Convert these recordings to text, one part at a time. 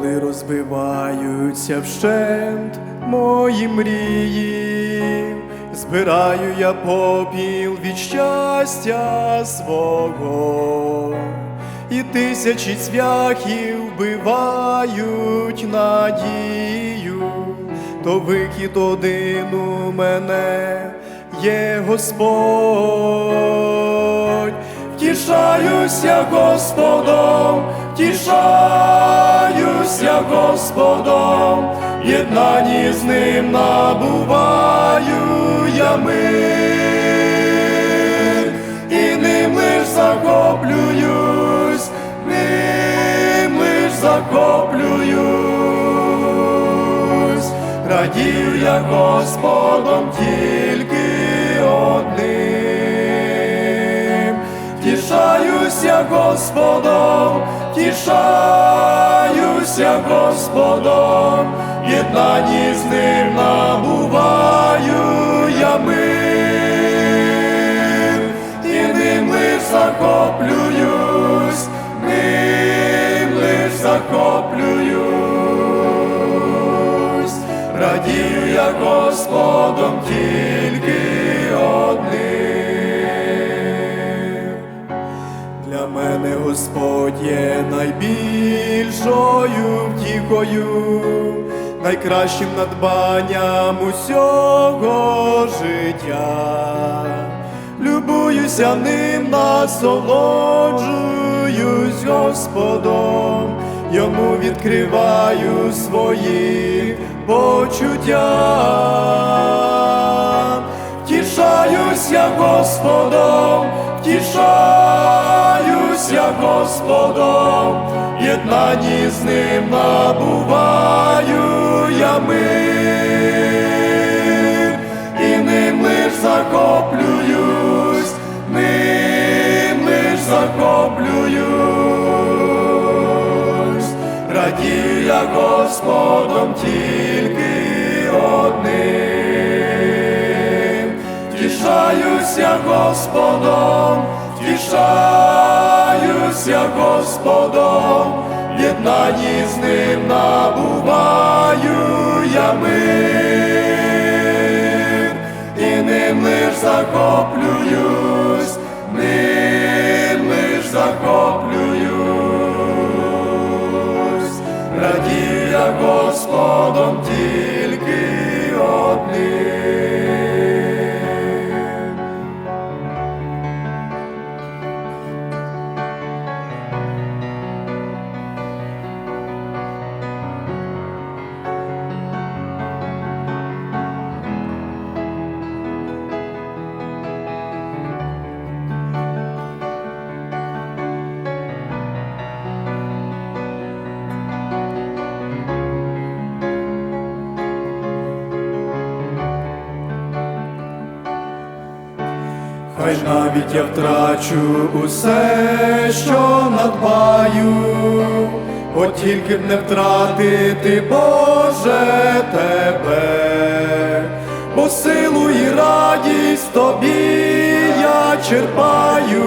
коли розбиваються вщент мої мрії, збираю я попіл від щастя свого, і тисячі цвяхів вбивають надію, то вихід один у мене є Господь. Втішаюся Господом, втішаюся Господом, в єднанні з ним набуваю я мир, і ним лиш захоплююсь, ним лиш захоплююсь, радію я Господом тільки одним. Тішаюся Господом, тішаюся Господом, в єднанні з ним набуваю я мир, і ним лиш захоплююсь, ним лиш захоплююсь, радію я Господом тільки одним. Для мене Господь є найбільшою втіхою, найкращим надбанням усього життя. Любуюся ним, насолоджуюсь Господом, йому відкриваю свої почуття. Втішаюся Господом, втішаюся Господом, єднанні з ним набуваю я мир, і ним лиш захоплююсь, ним лиш захоплююсь, радію я Господом тільки одним. Втішаюся Господом, втішаюся Господом, єднанні з ним набуваю я мир, і ним лиш захоплююсь, Хай навіть я втрачу усе, що надбаю, от тільки б не втратити, Боже, тебе, бо силу і радість тобі я черпаю,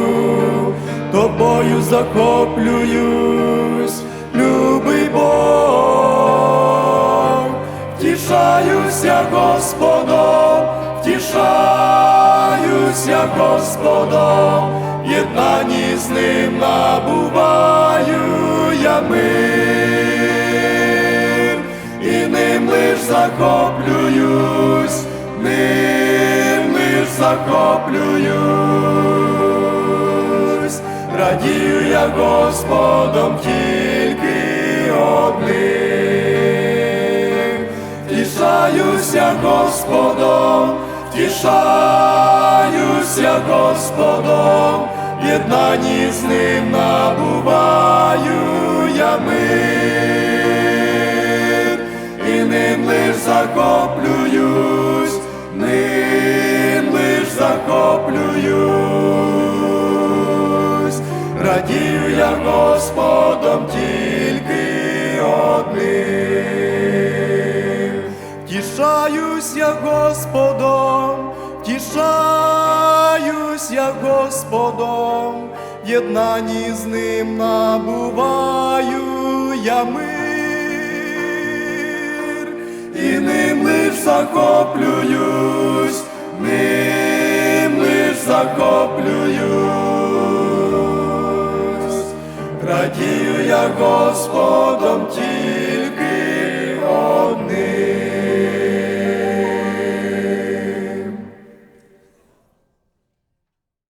тобою захоплююсь, любий Бог, втішаюся Господом, Господом, в єднанні з ним набуваю я мир, і ним лиш захоплююсь, ним лиш захоплююсь, радію я Господом тільки одним. Втішаюся Господом, втішаюся Господом, в єднанні з ним набуваю я мир, і ним лиш захоплююсь, ним лиш захоплююсь, радію я Господом тільки одним. Тішаюсь я Господом, я Господом, єднані з ним набуваю я мир, і ним лиш захоплююсь, ним лиш захоплююсь, радію я Господом тіль.